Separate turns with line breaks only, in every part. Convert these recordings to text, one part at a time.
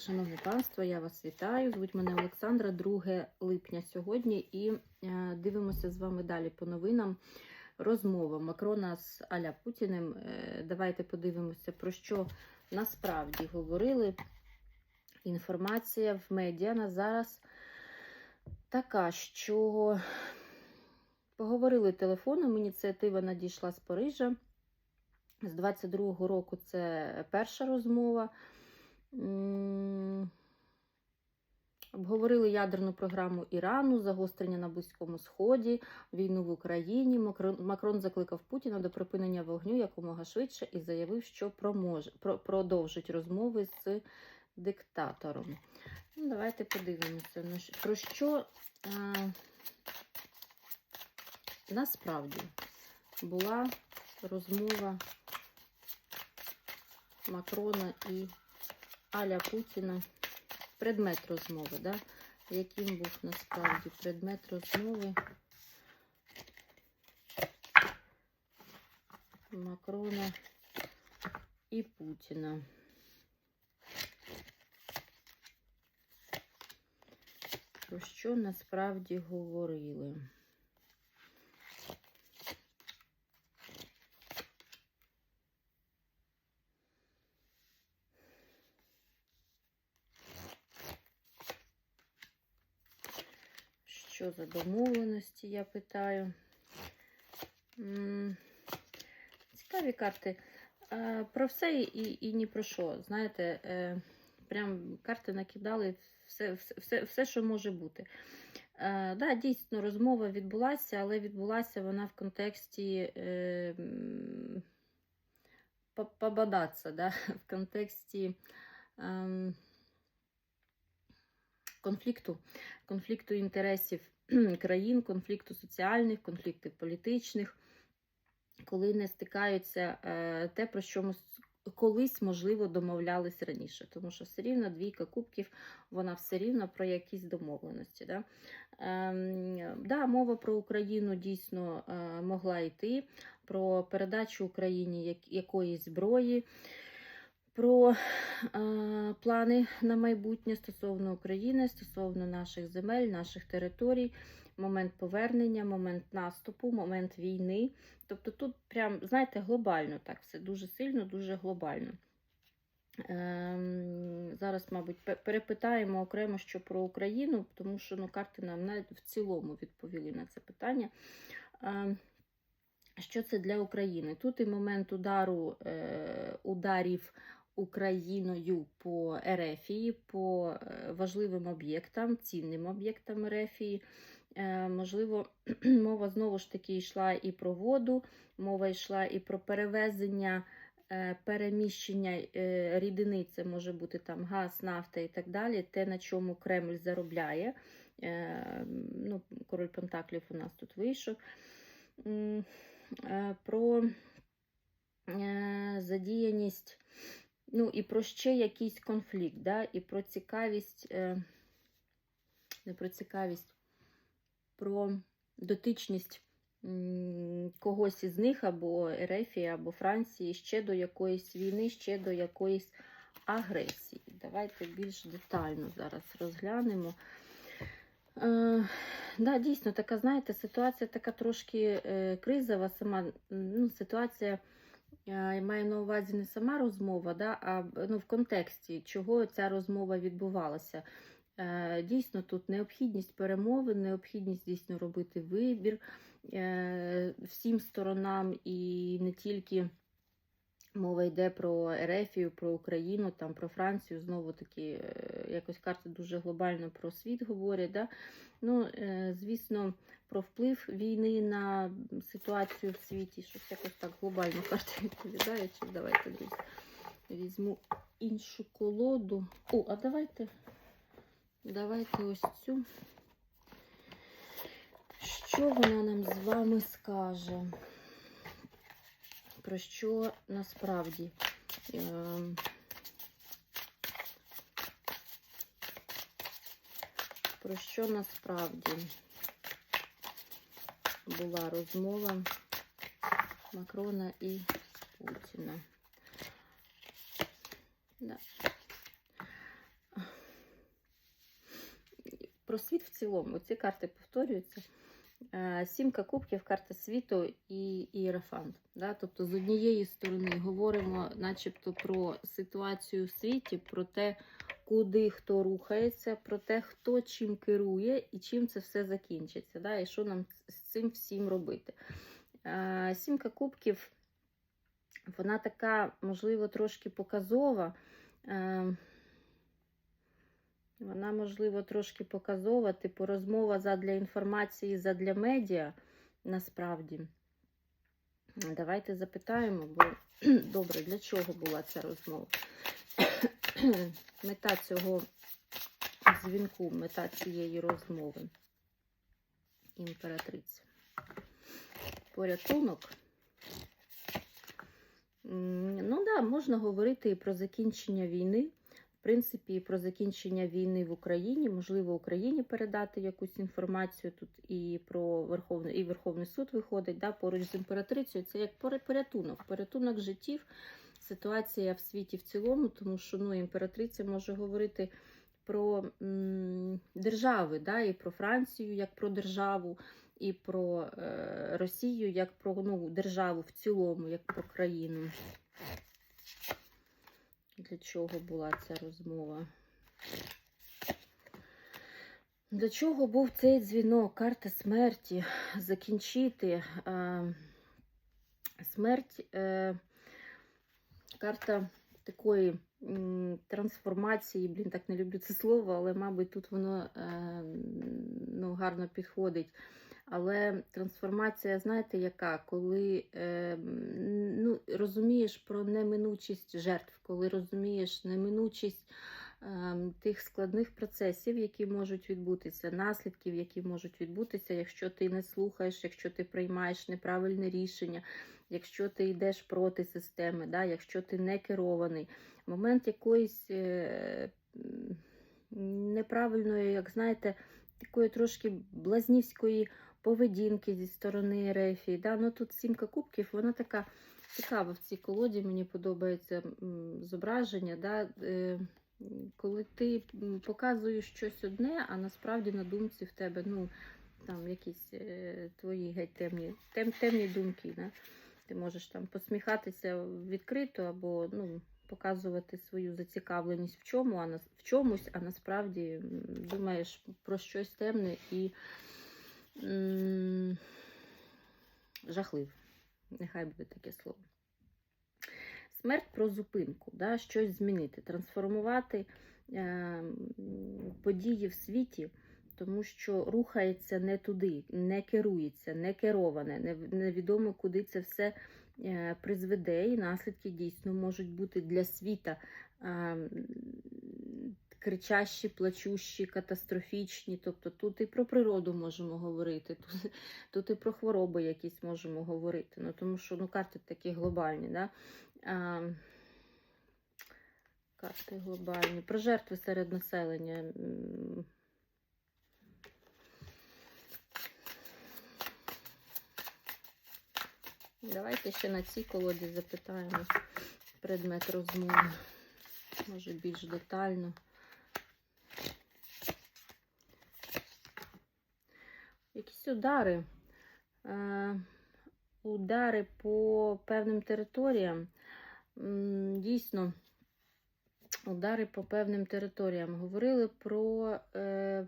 Шановне панство, я вас вітаю. Звуть мене Олександра, 2 липня сьогодні, і е, дивимося з вами далі по новинам. Розмова Макрона з Аля Путіним. Е, давайте подивимося, про що насправді говорили. Інформація в медіа на зараз така, що поговорили телефоном. Ініціатива надійшла з Парижа. З 22-го року це перша розмова. Обговорили ядерну програму Ірану, загострення на Близькому Сході, війну в Україні. Макрон, закликав Путіна до припинення вогню якомога швидше і заявив, що проможе, про, продовжить розмови з диктатором. Ну, давайте подивимося, про що а, насправді була розмова Макрона і Аля Путіна. Предмет розмови, да? яким був насправді предмет розмови Макрона і Путіна. Про що насправді говорили? Що за домовленості, я питаю. Цікаві карти. Е, Про все і, і ні про що. Знаєте, е, прям карти накидали все, все, все, що може бути. Е, да, дійсно, розмова відбулася, але відбулася вона в контексті е, м, да? в контексті. ем, конфлікту, конфлікту інтересів країн, конфлікту соціальних, конфліктів політичних, коли не стикаються е, те, про що ми колись, можливо, домовлялись раніше. Тому що все рівно двійка кубків, вона все рівно про якісь домовленості. Да? Ем, да, мова про Україну дійсно е, могла йти, про передачу Україні як- якоїсь зброї про е, плани на майбутнє стосовно України, стосовно наших земель, наших територій, момент повернення, момент наступу, момент війни. Тобто тут прям, знаєте, глобально так, все дуже сильно, дуже глобально. Ем, зараз, мабуть, перепитаємо окремо, що про Україну, тому що ну, карти нам навіть в цілому відповіли на це питання. Ем, що це для України? Тут і момент удару, е, ударів Україною по Ерефії, по е, важливим об'єктам, цінним об'єктам Ерефії. Можливо, мова знову ж таки йшла і про воду, мова йшла і про перевезення, е, переміщення е, рідини, це може бути там газ, нафта і так далі, те, на чому Кремль заробляє. Ну, король Пентаклів у нас тут вийшов. Про задіяність, ну і про ще якийсь конфлікт, да? і про цікавість, е, не про цікавість, про дотичність когось із них, або Ерефії, або Франції, ще до якоїсь війни, ще до якоїсь агресії. Давайте більш детально зараз розглянемо. Е, да, дійсно, така, знаєте, ситуація така трошки е, кризова, сама ну, ситуація. Я маю на увазі не сама розмова, да, а ну, в контексті, чого ця розмова відбувалася. Е, Дійсно, тут необхідність перемовин, необхідність дійсно робити вибір е, всім сторонам і не тільки. Мова йде про Ерефію, про Україну, там про Францію. Знову таки, е, якось карти дуже глобально про світ говорять. Да? Ну, е, звісно, про вплив війни на ситуацію в світі. Щось якось так глобально карти відповідають. Давайте, друзі, візьму іншу колоду. О, а давайте, давайте ось цю. Що вона нам з вами скаже? Про що насправді? Ем, Про що насправді була розмова Макрона і Путіна? Да. про світ в цілому. Ці карти повторюються. Е, Сімка кубків, карта світу і ієрофант. Да? Тобто, з однієї сторони говоримо, начебто, про ситуацію в світі, про те, куди хто рухається, про те, хто чим керує і чим це все закінчиться. Да? І що нам з цим всім робити. Е, Сімка кубків, вона така, можливо, трошки показова. Вона, можливо, трошки показова, типу розмова задля інформації, задля медіа, насправді. Давайте запитаємо, бо добре, для чого була ця розмова? Мета цього дзвінку, мета цієї розмови. Імператриця. Порятунок. Ну да, можна говорити і про закінчення війни. Принципі, про закінчення війни в Україні. Можливо, Україні передати якусь інформацію тут і про Верховний і Верховний суд виходить да, поруч з імператрицею. Це як порятунок, порятунок життів, ситуація в світі в цілому, тому що ну, імператриця може говорити про держави, да, і про Францію як про державу, і про е, Росію як про ну, державу в цілому, як про країну. Для чого була ця розмова? Для чого був цей дзвінок? Карта смерті. Закінчити. Е, смерть, е, карта такої м, трансформації. Блін, так не люблю це слово, але, мабуть, тут воно е, ну, гарно підходить. Але трансформація, знаєте, яка? Коли е, ну, розумієш про неминучість жертв, коли розумієш неминучість е, тих складних процесів, які можуть відбутися, наслідків, які можуть відбутися, якщо ти не слухаєш, якщо ти приймаєш неправильне рішення, якщо ти йдеш проти системи, да, якщо ти не керований. Момент якоїсь е, неправильної, як знаєте, такої трошки блазнівської поведінки зі сторони Рефії. Да? Ну, тут сімка кубків, вона така цікава в цій колоді, мені подобається зображення. Да? Е, коли ти показуєш щось одне, а насправді на думці в тебе ну, там якісь е, твої геть темні, тем, темні думки. Да? Ти можеш там посміхатися відкрито або ну, показувати свою зацікавленість в чому, а на, в чомусь, а насправді думаєш про щось темне і м, жахливе. Нехай буде таке слово. Смерть про зупинку, да, щось змінити, трансформувати е, події в світі, тому що рухається не туди, не керується, не кероване, не- невідомо, куди це все е, призведе, і наслідки дійсно можуть бути для світа е, кричащі, плачущі, катастрофічні. Тобто тут і про природу можемо говорити, тут, тут і про хвороби якісь можемо говорити. Ну, тому що ну, карти такі глобальні. Да? А, карти глобальні. Про жертви серед населення. Давайте ще на цій колоді запитаємо предмет розмови. Може більш детально. Якісь удари. Е, удари по певним територіям. Дійсно, удари по певним територіям. Говорили про е,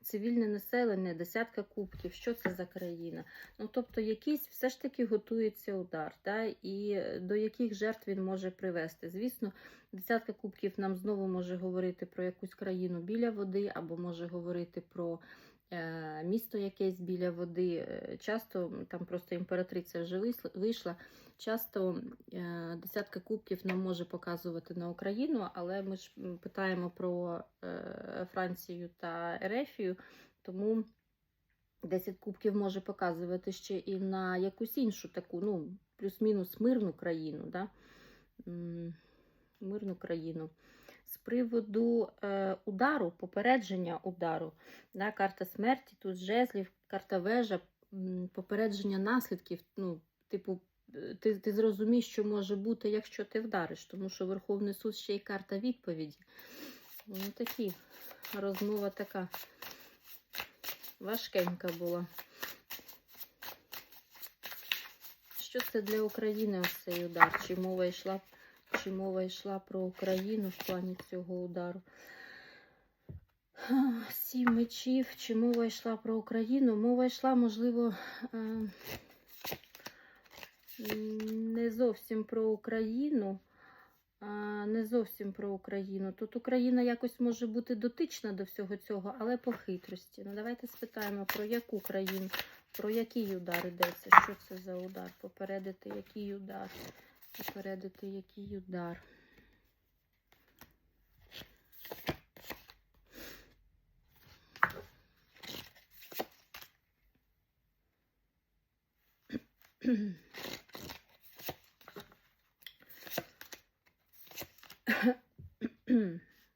цивільне населення, десятка кубків. Що це за країна? Ну, тобто, якийсь все ж таки готується удар, да? і до яких жертв він може привести. Звісно, десятка кубків нам знову може говорити про якусь країну біля води, або може говорити про місто якесь біля води. Е, Часто там просто імператриця вже вийшла. Часто е, десятка кубків нам може показувати на Україну, але ми ж питаємо про е, Францію та Ерефію, тому 10 кубків може показувати ще і на якусь іншу таку, ну, плюс-мінус мирну країну. Да? Мирну країну. З приводу е, удару, попередження удару, да, карта смерті, тут жезлів, карта вежа, попередження наслідків. Ну, типу, е, ти, ти зрозумієш, що може бути, якщо ти вдариш, тому що Верховний суд ще й карта відповіді. Ну, такі розмова така важкенька була. Що це для України ось цей удар? Чи мова йшла, чи мова йшла про Україну в плані цього удару? Сім мечів. Чи мова йшла про Україну? Мова йшла, можливо, е, не зовсім про Україну. Не зовсім про Україну. Тут Україна якось може бути дотична до всього цього, але по хитрості. Ну, давайте спитаємо, про яку країну, про який удар йдеться. Що це за удар? Попередити, який удар. Попередити, який удар.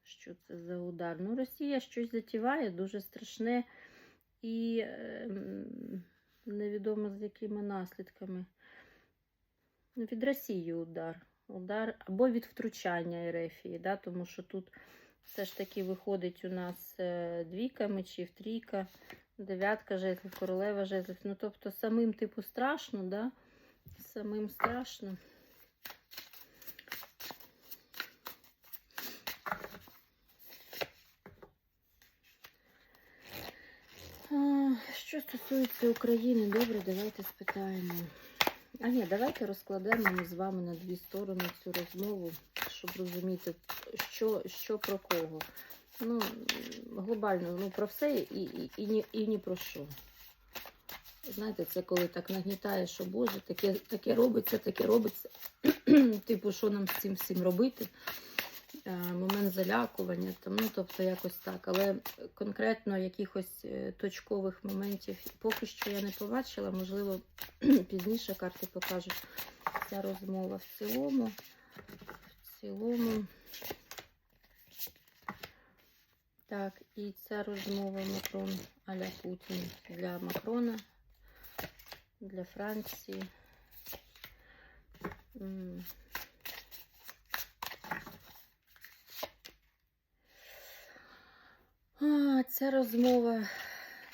Що це за удар? Ну, Росія щось затіває, дуже страшне і ем, невідомо з якими наслідками. Ну, Від Росії удар. Удар або від втручання Ерефії, да? тому що тут все ж таки виходить у нас е, двійка мечів, трійка, дев'ятка жезлів, королева жезлів. Ну, тобто самим типу страшно, да? самим страшно. Що стосується України, добре, давайте спитаємо. А ні, давайте розкладемо ми з вами на дві сторони цю розмову, щоб розуміти, що, що про кого. Ну, глобально, ну про все і, і, і, ні, і ні про що. Знаєте, це коли так нагнітає, що Боже, таке, таке робиться, таке робиться. типу, що нам з цим всім робити? Е, момент залякування, там, ну, тобто якось так. Але конкретно якихось е, точкових моментів поки що я не побачила, можливо, пізніше карти покажуть ця розмова в цілому. В цілому. Так, і ця розмова Макрон аля Путін для Макрона, для Франції. А, ця розмова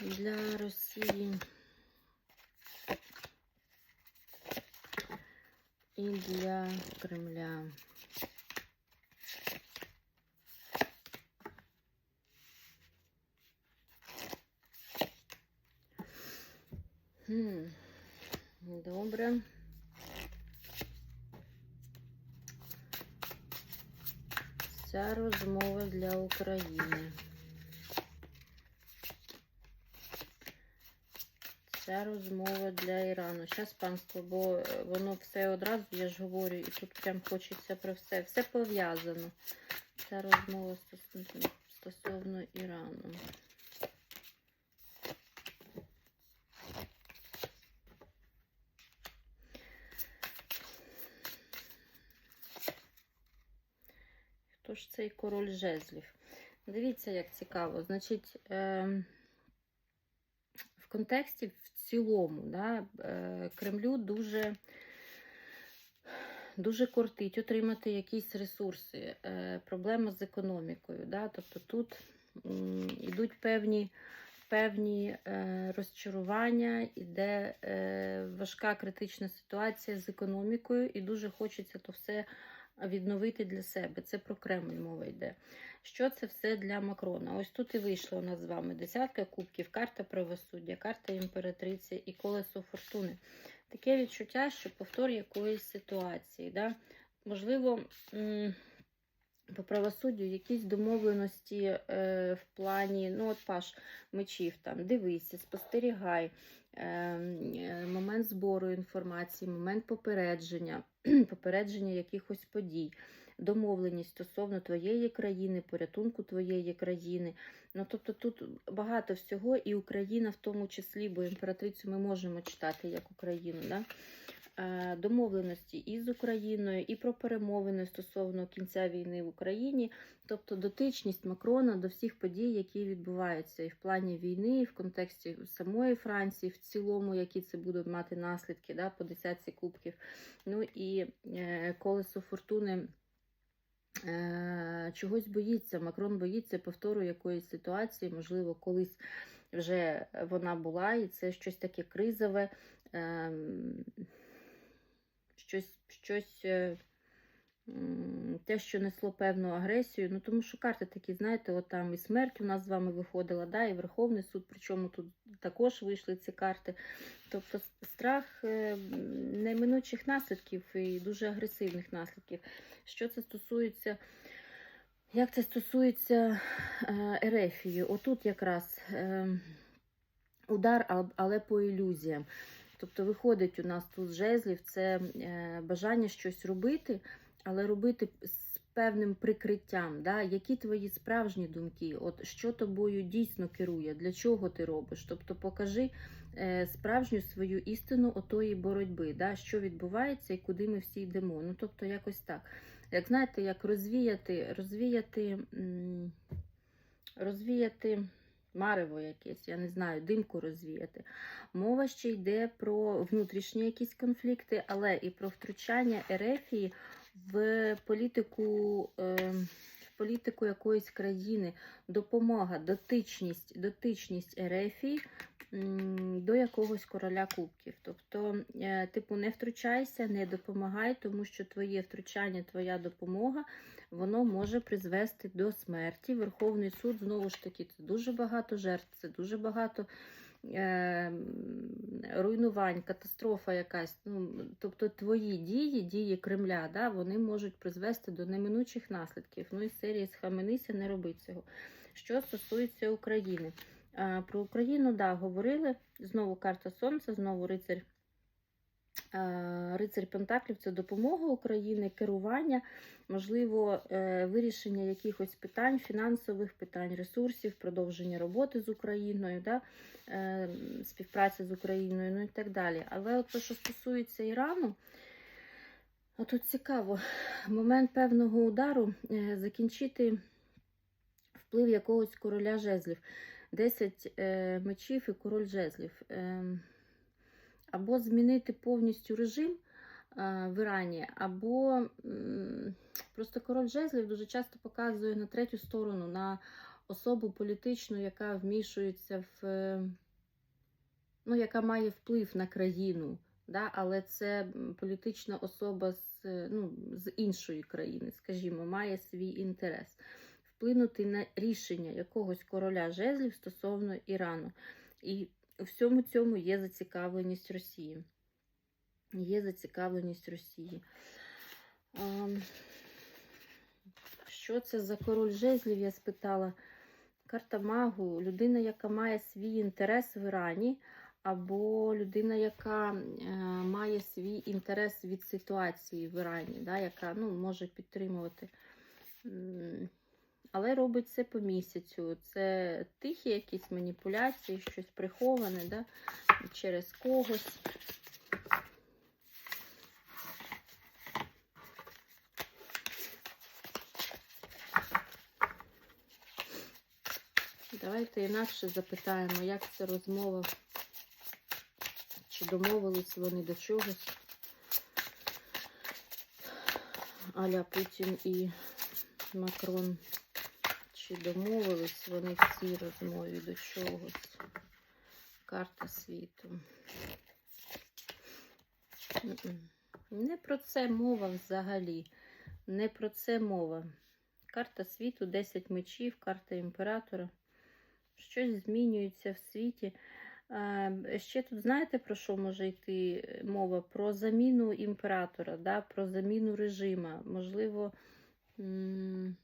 для Росії і для Кремля. Хм. Добре. Ця розмова для України. Ця розмова для Ірану. Зараз панство, бо е, воно все одразу, я ж говорю, і тут прям хочеться про все. Все пов'язано. Ця розмова стосовно, Ірану. Хто ж цей король жезлів? Дивіться, як цікаво. Значить, е в контексті цілому, да, е, Кремлю дуже дуже кортить отримати якісь ресурси, е, проблема з економікою. Да, Тобто тут йдуть певні певні е, розчарування, іде важка критична ситуація з економікою, і дуже хочеться то все відновити для себе. Це про Кремль мова йде. Що це все для Макрона? Ось тут і вийшла у нас з вами десятка кубків, карта правосуддя, карта імператриці і колесо фортуни. Таке відчуття, що повтор якоїсь ситуації. Да? Можливо, по правосуддю якісь домовленості е, в плані, ну, от Паш мечів, там, дивися, спостерігай, е, е, момент збору інформації, момент попередження, попередження якихось подій, домовленість стосовно твоєї країни, порятунку твоєї країни. Ну, тобто тут багато всього, і Україна в тому числі, бо імператрицю ми можемо читати як Україну. Да? Е, домовленості і з Україною, і про перемовини стосовно кінця війни в Україні, тобто дотичність Макрона до всіх подій, які відбуваються і в плані війни, і в контексті самої Франції, в цілому, які це будуть мати наслідки да, по десятці кубків. Ну і е, колесо фортуни. Е, чогось боїться, Макрон боїться повтору якоїсь ситуації, можливо, колись вже вона була, і це щось таке кризове, ем, щось, щось е, те, що несло певну агресію. Ну, тому що карти такі, знаєте, от там і смерть у нас з вами виходила, да, і Верховний суд, причому тут також вийшли ці карти. Тобто страх е, неминучих наслідків і дуже агресивних наслідків. Що це стосується, як це стосується е, Ерефії? Отут якраз е, удар, але по ілюзіям. Тобто виходить у нас тут жезлів це бажання щось робити, але робити з певним прикриттям. Да? Які твої справжні думки? От що тобою дійсно керує, для чого ти робиш? Тобто покажи е, справжню свою істину отої боротьби, да? що відбувається і куди ми всі йдемо. Ну, тобто, якось так. Як знаєте, як розвіяти, розвіяти, розвіяти марево якесь, я не знаю, димку розвіяти. Мова ще йде про внутрішні якісь конфлікти, але і про втручання Ерефії в політику, е, в політику якоїсь країни, допомога, дотичність, дотичність Ерефії до якогось короля кубків. Тобто, е, типу, не втручайся, не допомагай, тому що твоє втручання, твоя допомога, воно може призвести до смерті. Верховний суд, знову ж таки, це дуже багато жертв, це дуже багато руйнувань, катастрофа якась. Ну, тобто твої дії, дії Кремля, да, вони можуть призвести до неминучих наслідків. Ну і серії схаменися, не роби цього. Що стосується України. Е, Про Україну, да, говорили. Знову карта Сонця, знову рицарь. Е, Рицарь Пентаклів це допомога України, керування, можливо, е, вирішення якихось питань, фінансових питань, ресурсів, продовження роботи з Україною, да, е, співпраця з Україною, ну і так далі. Але от те, що стосується Ірану, тут цікаво, момент певного удару закінчити вплив якогось короля жезлів. 10 е, мечів і король жезлів. Або змінити повністю режим е, в Ірані, або просто король жезлів дуже часто показує на третю сторону, на особу політичну, яка вмішується в, ну, яка має вплив на країну. Да? Але це політична особа з, ну, з іншої країни, скажімо, має свій інтерес. Вплинути на рішення якогось короля жезлів стосовно Ірану. І у всьому цьому є зацікавленість Росії. Є зацікавленість Росії. Ам, Що це за король жезлів? Я спитала. Карта магу, людина, яка має свій інтерес в Ірані, або людина, яка е, має свій інтерес від ситуації в Ірані, да, яка ну, може підтримувати. Але робить це по місяцю. Це тихі якісь маніпуляції, щось приховане да, через когось. Давайте інакше запитаємо, як ця розмова, чи домовились вони до чогось. Аля Путін і Макрон. Чи домовились вони в цій розмові до чогось? Карта світу. Не про це мова взагалі. Не про це мова. Карта світу, 10 мечів, карта імператора. Щось змінюється в світі. Ще тут знаєте, про що може йти мова? Про заміну імператора, да? про заміну режима. Можливо, м,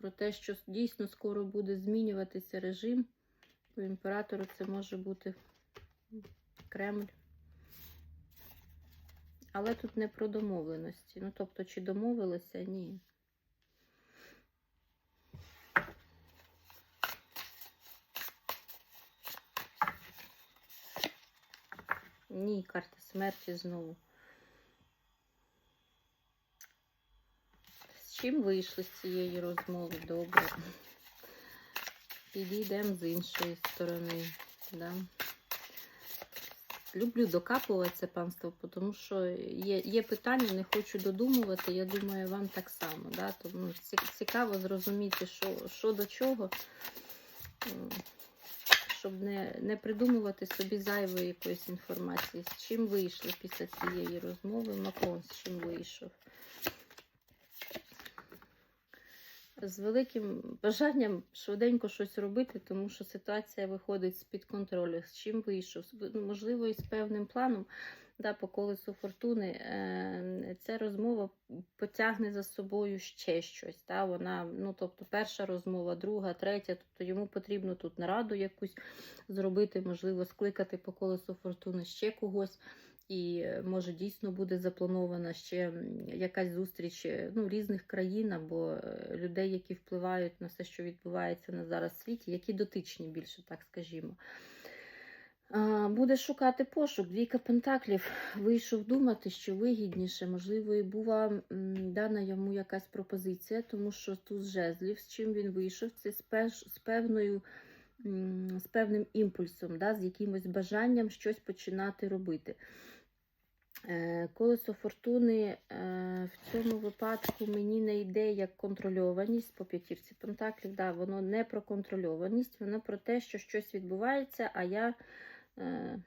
про те, що дійсно скоро буде змінюватися режим. По імператору це може бути Кремль. Але тут не про домовленості. Ну, тобто, чи домовилися? Ні. Ні, карта смерті знову. З чим вийшли з цієї розмови? Добре. Підійдемо з іншої сторони. Да? Люблю докапуватися, панство, тому що є, є питання, не хочу додумувати. Я думаю, вам так само. Да? Тому цікаво зрозуміти, що, що до чого. Щоб не, не придумувати собі зайвої якоїсь інформації. З чим вийшли після цієї розмови? Макрон з чим вийшов? З великим бажанням швиденько щось робити, тому що ситуація виходить з-під контролю. З чим вийшов? Можливо, і з певним планом да, по колесу фортуни. Е, ця розмова потягне за собою ще щось. Та? Вона, ну, тобто, перша розмова, друга, третя. Тобто йому потрібно тут нараду якусь зробити, можливо, скликати по колесу фортуни ще когось. І е, може дійсно буде запланована ще якась зустріч е, ну, різних країн або е, людей, які впливають на все, що відбувається на зараз в світі, які дотичні більше, так скажімо. Буде шукати пошук. Двійка пентаклів вийшов думати, що вигідніше, можливо, і була дана йому якась пропозиція, тому що тут жезлів, з чим він вийшов, це з, певною. З певним імпульсом, да, з якимось бажанням щось починати робити. Е, Колесо фортуни е, в цьому випадку мені не йде як контрольованість по п'ятірці пентаклів. Да, воно не про контрольованість, воно про те, що щось відбувається, а я, е,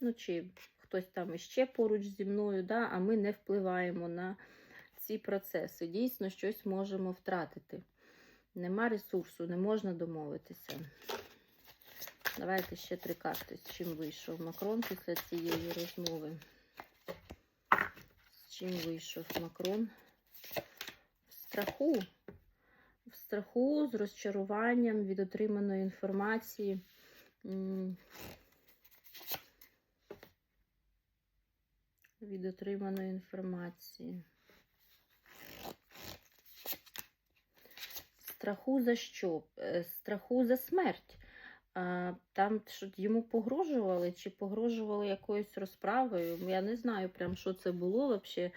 ну чи хтось там іще поруч зі мною, да, а ми не впливаємо на ці процеси. Дійсно, щось можемо втратити. Нема ресурсу, не можна домовитися. Давайте ще три карти, з чим вийшов Макрон після цієї розмови. Чим вийшов Макрон? В страху. В страху з розчаруванням від отриманої інформації. Від отриманої інформації. Страху за що? Е, Страху за смерть. Там йому погрожували, чи погрожували якоюсь розправою. Я не знаю, прям, що це було взагалі.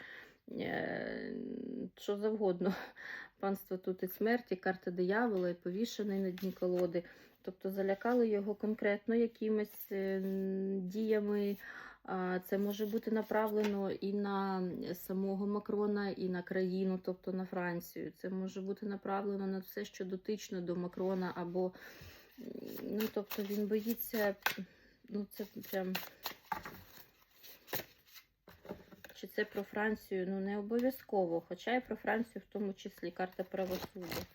Що завгодно. Панство тут і смерті, карта диявола, і повішений на дні колоди. Тобто залякали його конкретно якимись е, діями. Це може бути направлено і на самого Макрона, і на країну, тобто на Францію. Це може бути направлено на все, що дотично до Макрона, або ну, тобто він боїться, ну це прям. Чи це про Францію? Ну, не обов'язково, хоча і про Францію, в тому числі карта правосуддя.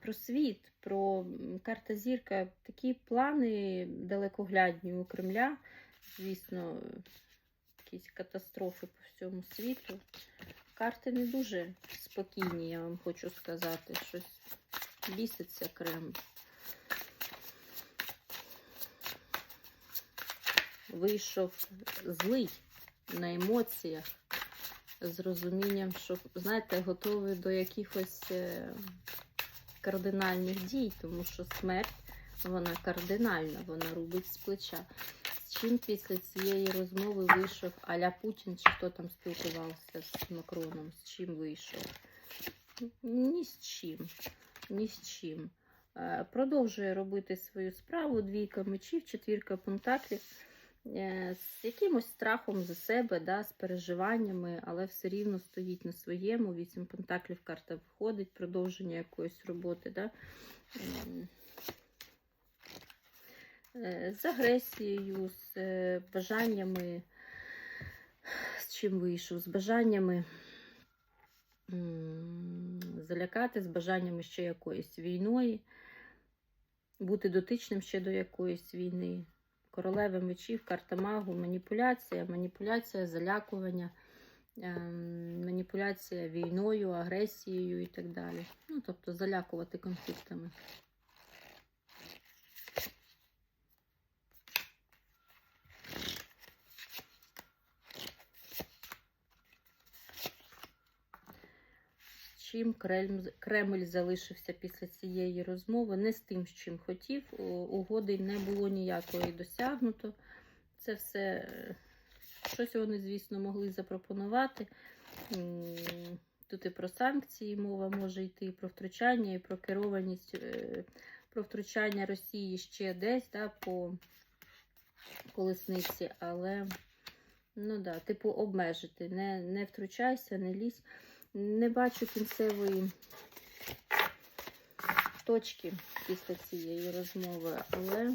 Про світ, про карта зірка, такі плани далекоглядні у Кремля, звісно, якісь катастрофи по всьому світу. Карти не дуже спокійні, я вам хочу сказати. Щось біситься Кремль. Вийшов злий на емоціях, з розумінням, що, знаєте, готовий до якихось е, кардинальних дій, тому що смерть вона кардинальна, вона рубить з плеча. Чим після цієї розмови вийшов Аля Путін, чи хто там спілкувався з Макроном, з чим вийшов? Ні з чим. Ні з чим. Е, Продовжує робити свою справу, двійка мечів, четвірка пентаклів. е, З якимось страхом за себе, да, з переживаннями, але все рівно стоїть на своєму. Вісім пентаклів карта виходить, продовження якоїсь роботи. Да. Е, З агресією, з е, бажаннями, з чим вийшов, з бажаннями залякати, з бажаннями ще якоїсь війної, бути дотичним ще до якоїсь війни. Королеви мечів, карта магу, маніпуляція, маніпуляція, залякування, ем, маніпуляція війною, агресією і так далі. Ну, тобто залякувати конфліктами. Чим Кремль, Кремль залишився після цієї розмови, не з тим, з чим хотів. Угоди не було ніякої досягнуто. Це все е, щось вони, звісно, могли запропонувати. Тут і про санкції мова може йти, і про втручання, і про керованість, е, про втручання Росії ще десь да, по колесниці, але Ну да, типу обмежити. Не, не втручайся, не лізь. Не бачу кінцевої точки після цієї розмови, але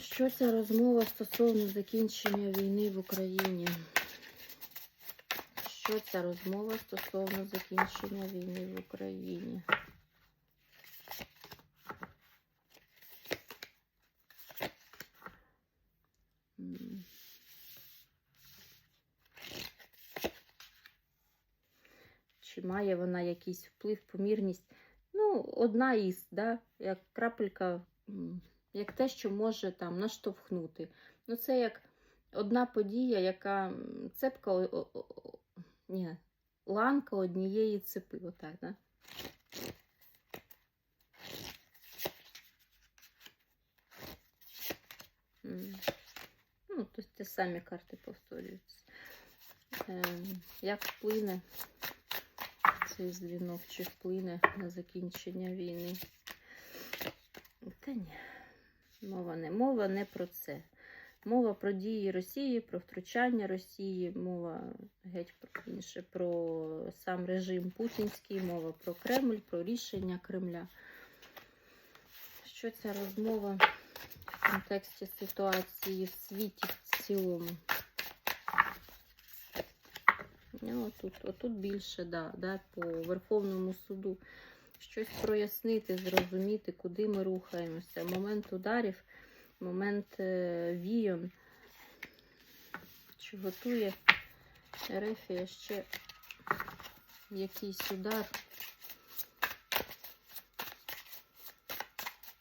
що ця розмова стосовно закінчення війни в Україні? Що ця розмова стосовно закінчення війни в Україні? Має вона якийсь вплив, помірність? Ну, одна із, да, як крапелька, як те, що може там наштовхнути. Ну, це як одна подія, яка цепка, о- о- о- ні, ланка однієї цепи, отак, да? Ну, тобто самі карти повторюються. Ем, як вплине цей дзвінок, чи вплине на закінчення війни? Та ні, мова не мова не про це. Мова про дії Росії, про втручання Росії, мова геть про інше, про сам режим путінський, мова про Кремль, про рішення Кремля. Що ця розмова в контексті ситуації в світі в цілому? Ну, отут, отут більше, да, да, по Верховному суду. Щось прояснити, зрозуміти, куди ми рухаємося. Момент ударів, момент е, війон. Чи готує Ерефія ще якийсь удар?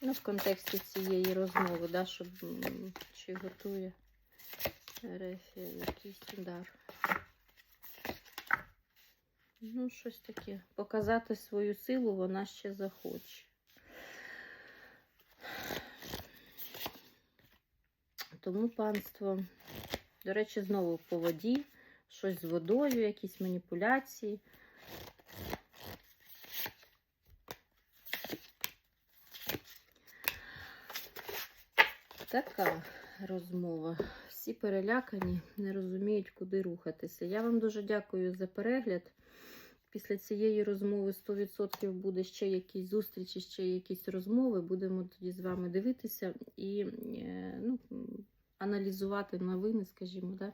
Ну, в контексті цієї розмови, да, щоб чи готує Ерефія якийсь удар. Ну, щось таке. Показати свою силу вона ще захоче. Тому панство, до речі, знову по воді, щось з водою, якісь маніпуляції. Така розмова. Всі перелякані, не розуміють, куди рухатися. Я вам дуже дякую за перегляд. Після цієї розмови 100% буде ще якісь зустрічі, ще якісь розмови. Будемо тоді з вами дивитися і е, ну, аналізувати новини, скажімо, да?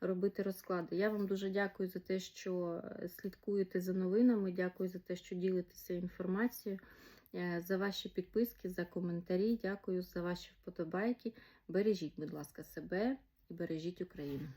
робити розклади. Я вам дуже дякую за те, що слідкуєте за новинами. Дякую за те, що ділитеся інформацією, е, за ваші підписки, за коментарі. Дякую за ваші вподобайки. Бережіть, будь ласка, себе і бережіть Україну.